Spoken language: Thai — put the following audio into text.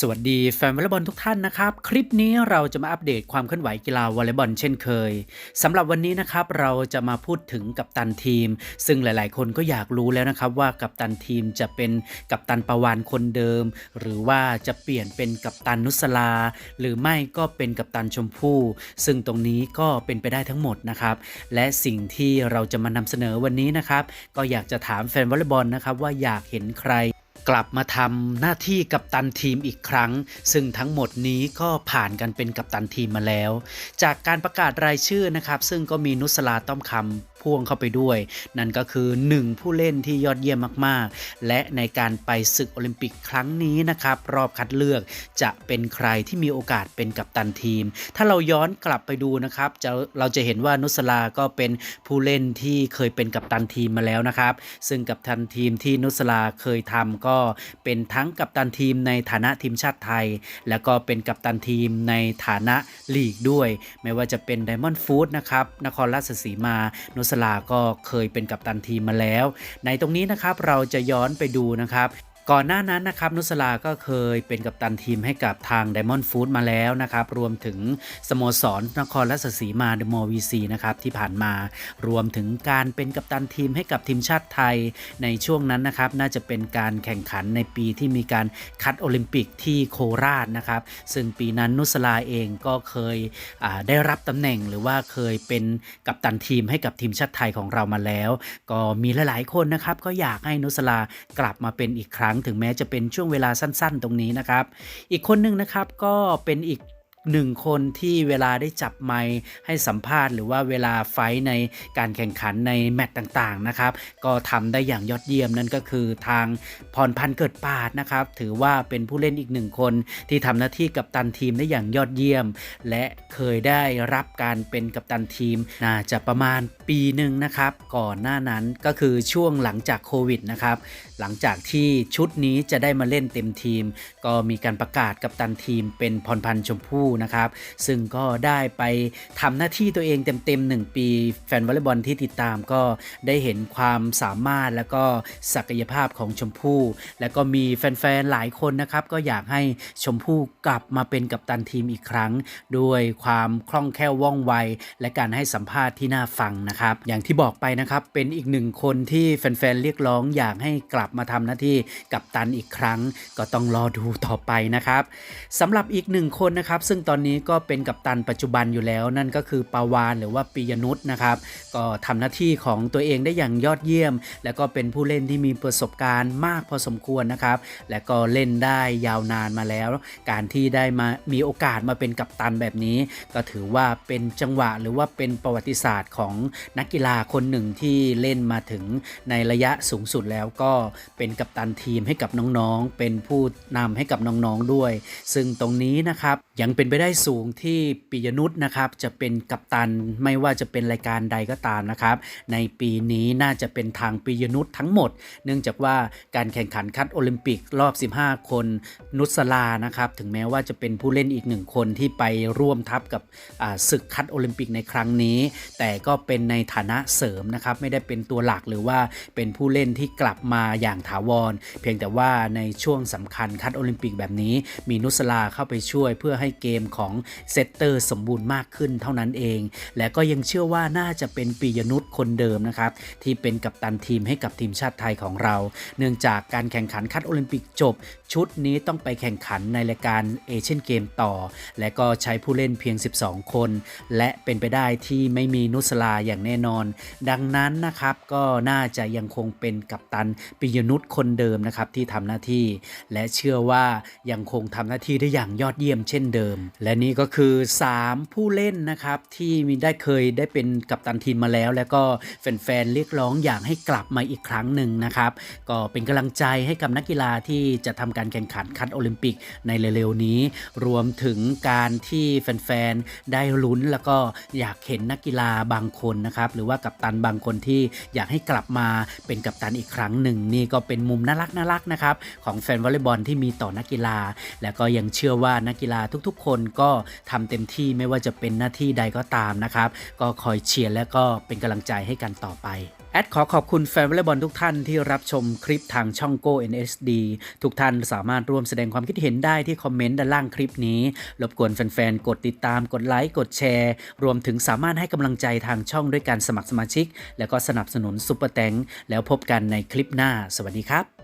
สวัสดีแฟนวอลเลย์บอลทุกท่านนะครับ คลิปนี้เราจะมาอัปเดตความเคลื่อนไหวกีฬาวอลเลย์บอลเช่นเคยสำหรับวันนี้นะครับเราจะมาพูดถึงกัปตันทีม ซึ่งหลาย ๆ คนก็อยากรู้แล้วนะครับว่ากัปตันทีมจะเป็นกัปตันประวานคนเดิม หรือว่าจะเปลี่ยนเป็นกัปตันนุสลา หรือไม่ก็เป็นกัปตันชมพู่ ซึ่งตรงนี้ก็เป็นไปได้ทั้งหมดนะครับและสิ่งที่เราจะมานำเสนอวันนี้นะครับก็อยากจะถามแฟนวอลเลย์บอลนะครับว่าอยากเห็นใคร กลับมาทำหน้าที่กัปตันทีมอีกครั้ง ซึ่งทั้งหมดนี้ก็ผ่านกันเป็นกัปตันทีมมาแล้ว จากการประกาศรายชื่อนะครับ ซึ่งก็มีนุสลาต้อมคำ พ่วงเข้าไปด้วย นั่นก็คือ 1 ผู้เล่นที่ยอดเยี่ยมมากๆ และในการไปศึกโอลิมปิกครั้งนี้นะครับ รอบคัดเลือกจะเป็นใครที่มีโอกาสเป็นกัปตันทีม ถ้าเราย้อนกลับไปดูนะครับจะเราจะเห็นว่านุสลาก็เป็นผู้เล่นที่เคยเป็นกัปตันทีมมาแล้วนะครับ ซึ่งกัปตันทีมที่นุสลาเคยทำก็เป็นทั้งกัปตันทีมในฐานะทีมชาติไทย แล้วก็เป็นกัปตันทีมในฐานะลีกด้วย ไม่ว่าจะเป็นไดมอนด์ฟู้ดนะครับนครราชสีมานุสลาก็เคยเป็นกัปตันทีมมาแล้ว ในตรงนี้นะครับเราจะย้อนไปดูนะครับ ก่อนหน้านั้นนะครับนุสลาก็เคยเป็นกัปตันทีมให้กับทาง Diamond Food มาแล้วนะครับ รวมถึงสโมสรนครราชสีมาเดมอวีซีนะครับที่ผ่านมารวมถึงการเป็นกัปตันทีมให้กับทีมชาติไทยในช่วงนั้นนะครับ น่าจะเป็นการแข่งขันในปีที่มีการคัดโอลิมปิกที่โคราชนะครับ ซึ่งปีนั้นนุสลาเองก็เคยได้รับตำแหน่งหรือว่าเคยเป็นกัปตันทีมให้กับทีมชาติไทยของเรามาแล้ว ก็มีหลายๆคนนะครับก็อยากให้นุสลากลับมาเป็นอีกครั้งถึงแม้จะเป็นช่วงเวลาสั้น ๆ ตรงนี้นะครับ อีกคนหนึ่งนะครับก็เป็นอีก หนึ่งคนที่เวลาได้จับไมค์ให้สัมภาษณ์หรือว่าเวลาไฟในการแข่งขันในแมตช์ต่างๆนะครับก็ทำได้อย่างยอดเยี่ยมนั่นก็คือทางพรพันธ์เกิดปาดนะครับถือว่าเป็นผู้เล่นอีกหนึ่งคนที่ทำหน้าที่กับตันทีมได้อย่างยอดเยี่ยม และเคยได้รับการเป็นกัปตันทีมน่าจะประมาณปีหนึ่งนะครับก่อนหน้านั้นก็คือช่วงหลังจากโควิดนะครับหลังจากที่ชุดนี้จะได้มาเล่นเต็มทีม ก็มีการประกาศกับตันทีมเป็นพรพันธ์ชมพู่นะครับ ซึ่งก็ได้ไปทำหน้าที่ตัวเองเต็มๆหนึ่งปี แฟนวอลเลย์บอลที่ติดตามก็ได้เห็นความสามารถแล้วก็ศักยภาพของชมพู่ แล้วก็มีแฟนๆ หลายคนนะครับ ก็อยากให้ชมพู่กลับมาเป็นกัปตันทีมอีกครั้ง ด้วยความคล่องแคล่วว่องไว และการให้สัมภาษณ์ที่น่าฟังนะครับ อย่างที่บอกไปนะครับเป็นอีกหนึ่งคนที่แฟนๆ เรียกร้องอยากให้กลับมาทำหน้าที่กัปตันอีกครั้ง ก็ต้องรอดูต่อไปนะครับสำหรับอีกหนึ่งคนนะครับ ซึ่งตอนนี้ก็เป็นกัปตันปัจจุบันอยู่แล้ว นั่นก็คือปาวานหรือว่าปิยนุษนะครับ ก็ทำหน้าที่ของตัวเองได้อย่างยอดเยี่ยม แล้วก็เป็นผู้เล่นที่มีประสบการณ์มากพอสมควรนะครับ และก็เล่นได้ยาวนานมาแล้ว การที่ได้มามีโอกาสมาเป็นกัปตันแบบนี้ ก็ถือว่าเป็นจังหวะหรือว่าเป็นประวัติศาสตร์ของนักกีฬาคนหนึ่งที่เล่นมาถึงในระยะสูงสุดแล้วก็เป็นกัปตันทีมให้กับน้องๆ เป็นผู้นำให้กับน้องๆด้วย ซึ่งตรงนี้นะครับยังเป็นไปได้สูงที่ปิยนุษนะครับจะเป็นกัปตันไม่ว่าจะเป็นรายการใดก็ตามนะครับ ในปีนี้น่าจะเป็นทางปิยนุษทั้งหมด เนื่องจากว่าการแข่งขันคัดโอลิมปิกรอบ 15 คนนุสลานะครับถึงแม้ว่าจะเป็นผู้เล่นอีกหนึ่งคนที่ไปร่วมทัพกับศึกคัดโอลิมปิกในครั้งนี้ แต่ก็เป็นในฐานะเสริมนะครับไม่ได้เป็นตัวหลักหรือว่าเป็นผู้เล่นที่กลับมาอย่างถาวร เพียงแต่ว่าในช่วงสำคัญคัดโอลิมปิกแบบนี้ มีนุสลาเข้าไปช่วยเพื่อให้เกมของเซตเตอร์สมบูรณ์มากขึ้นเท่านั้นเอง และก็ยังเชื่อว่าน่าจะเป็นปียนุษคนเดิมนะครับ ที่เป็นกัปตันทีมให้กับทีมชาติไทยของเรา เนื่องจากการแข่งขันคัดโอลิมปิกจบ ชุดนี้ต้องไปแข่งขันในรายการเอเชียนเกมต่อ และก็ใช้ผู้เล่นเพียง 12 คน และเป็นไปได้ที่ไม่มีนุสลาอย่างแน่นอน ดังนั้นนะครับก็น่าจะยังคงเป็นกัปตันปิยนุษคนเดิมนะครับที่ทำหน้าที่ และเชื่อว่ายังคงทำหน้าที่ได้อย่างยอดเยี่ยมเช่นเดิมและนี่ก็คือ 3 ผู้เล่นนะครับ ที่มีได้เคยได้เป็นกัปตันทีมมาแล้ว แล้วก็แฟนๆเรียกร้องอยากให้กลับมาอีกครั้งหนึ่งนะครับ ก็เป็นกำลังใจให้กับนักกีฬาที่จะทำการแข่งขันคัดโอลิมปิกในเร็วๆนี้ รวมถึงการที่แฟนๆได้ลุ้นแล้วก็อยากเห็นนักกีฬาบางคนนะครับ หรือว่ากัปตันบางคนที่อยากให้กลับมาเป็นกัปตันอีกครั้งหนึ่ง นี่ก็เป็นมุมน่ารักน่ารักๆนะครับของแฟนวอลเลย์บอลที่มีต่อนักกีฬา และก็ยังเชื่อว่านักกีฬาทุกๆ คนก็ทำเต็มที่ไม่ว่าจะเป็นหน้าที่ใดก็ตามนะครับ ก็คอยเชียร์และก็เป็นกำลังใจให้กันต่อไปแอดขอขอบคุณแฟนวอลเลย์บอลทุกท่านที่รับชมคลิปทางช่อง Go NSD ทุกท่านสามารถร่วมแสดงความคิดเห็นได้ที่คอมเมนต์ด้านล่างคลิปนี้ รบกวนแฟนๆ กดติดตาม กดไลค์ กดแชร์ รวมถึงสามารถให้กำลังใจทางช่องด้วยการสมัครสมาชิก แล้วก็สนับสนุนซุปเปอร์แตงแล้วพบกันในคลิปหน้า สวัสดีครับ